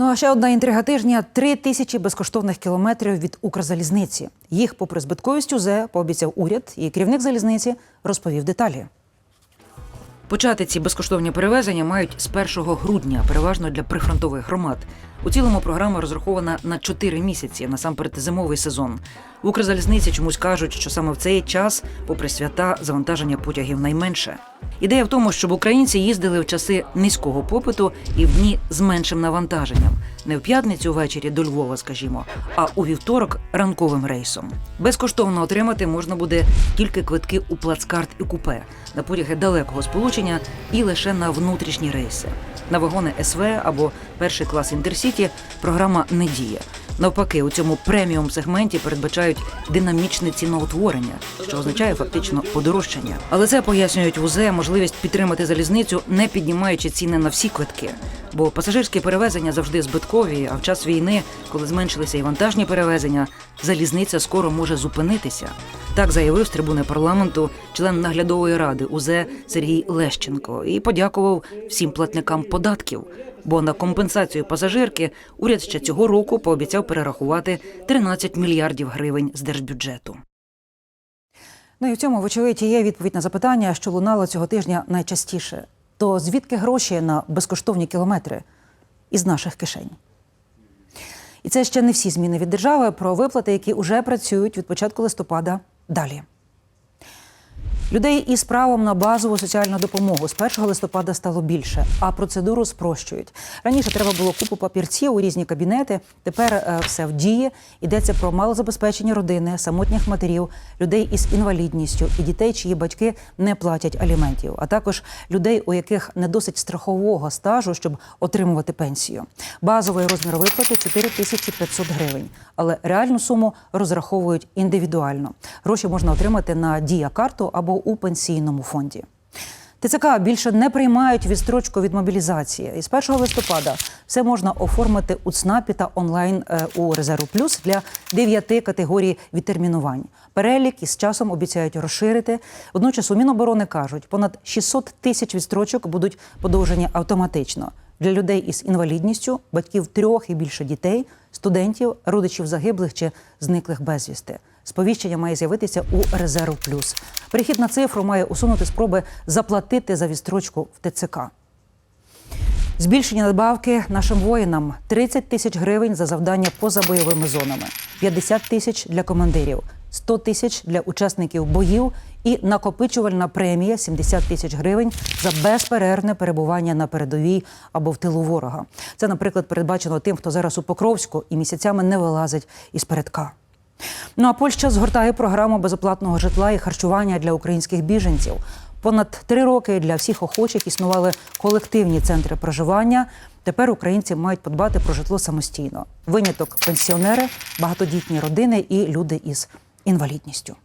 Ну а ще одна інтрига тижня: три тисячі безкоштовних кілометрів від Укрзалізниці. Їх, попри збитковість УЗ, пообіцяв уряд, і керівник залізниці розповів деталі. Почати ці безкоштовні перевезення мають з 1 грудня, переважно для прифронтових громад. У цілому програма розрахована на 4 місяці, насамперед зимовий сезон. В Укрзалізниці чомусь кажуть, що саме в цей час, попри свята, завантаження потягів найменше. Ідея в тому, щоб українці їздили в часи низького попиту і в дні з меншим навантаженням. Не в п'ятницю ввечері до Львова, скажімо, а у вівторок ранковим рейсом. Безкоштовно отримати можна буде тільки квитки у плацкарт і купе на потяги далекого сполучення і лише на внутрішні рейси. На вагони СВ або перший клас інтерсіті програма не діє. Навпаки, у цьому преміум сегменті передбачають динамічне ціноутворення, що означає фактично подорожчання. Але це пояснюють УЗЕ можливість підтримати залізницю, не піднімаючи ціни на всі квитки. Бо пасажирські перевезення завжди збиткові. А в час війни, коли зменшилися і вантажні перевезення, залізниця скоро може зупинитися. Так заявив з трибуни парламенту член наглядової ради УЗЕ Сергій Лещенко і подякував всім платникам податків. Бо на компенсацію пасажирки уряд ще цього року пообіцяв перерахувати 13 мільярдів гривень з держбюджету. Ну і в цьому, вочевидь, є відповідь на запитання, що лунало цього тижня найчастіше. То звідки гроші на безкоштовні кілометри? Із наших кишень. І це ще не всі зміни від держави про виплати, які вже працюють від початку листопада далі. Людей із правом на базову соціальну допомогу з 1 листопада стало більше, а процедуру спрощують. Раніше треба було купу папірців у різні кабінети. Тепер е, все в дії. Йдеться про малозабезпечені родини, самотніх матерів, людей із інвалідністю і дітей, чиї батьки не платять аліментів, а також людей, у яких не досить страхового стажу, щоб отримувати пенсію. Базовий розмір виплати 4500 гривень, але реальну суму розраховують індивідуально. Гроші можна отримати на дія-карту або у пенсійному фонді. ТЦК більше не приймають відстрочку від мобілізації. І з 1 листопада все можна оформити у ЦНАПі та онлайн е, у Резерву Плюс для дев'яти категорій відтермінувань. Перелік із часом обіцяють розширити. Водночас у Міноборони кажуть, понад 600 тисяч відстрочок будуть подовжені автоматично для людей із інвалідністю, батьків трьох і більше дітей, студентів, родичів загиблих чи зниклих безвісти. Сповіщення має з'явитися у резерв плюс. Перехід на цифру має усунути спроби заплатити за відстрочку в ТЦК. Збільшення надбавки нашим воїнам 30 тисяч гривень за завдання поза бойовими зонами, 50 тисяч для командирів, 100 тисяч для учасників боїв і накопичувальна премія 70 тисяч гривень за безперервне перебування на передовій або в тилу ворога. Це, наприклад, передбачено тим, хто зараз у Покровську і місяцями не вилазить із передка. Ну а Польща згортає програму безоплатного житла і харчування для українських біженців. Понад три роки для всіх охочих існували колективні центри проживання. Тепер українці мають подбати про житло самостійно. Виняток пенсіонери, багатодітні родини і люди із інвалідністю.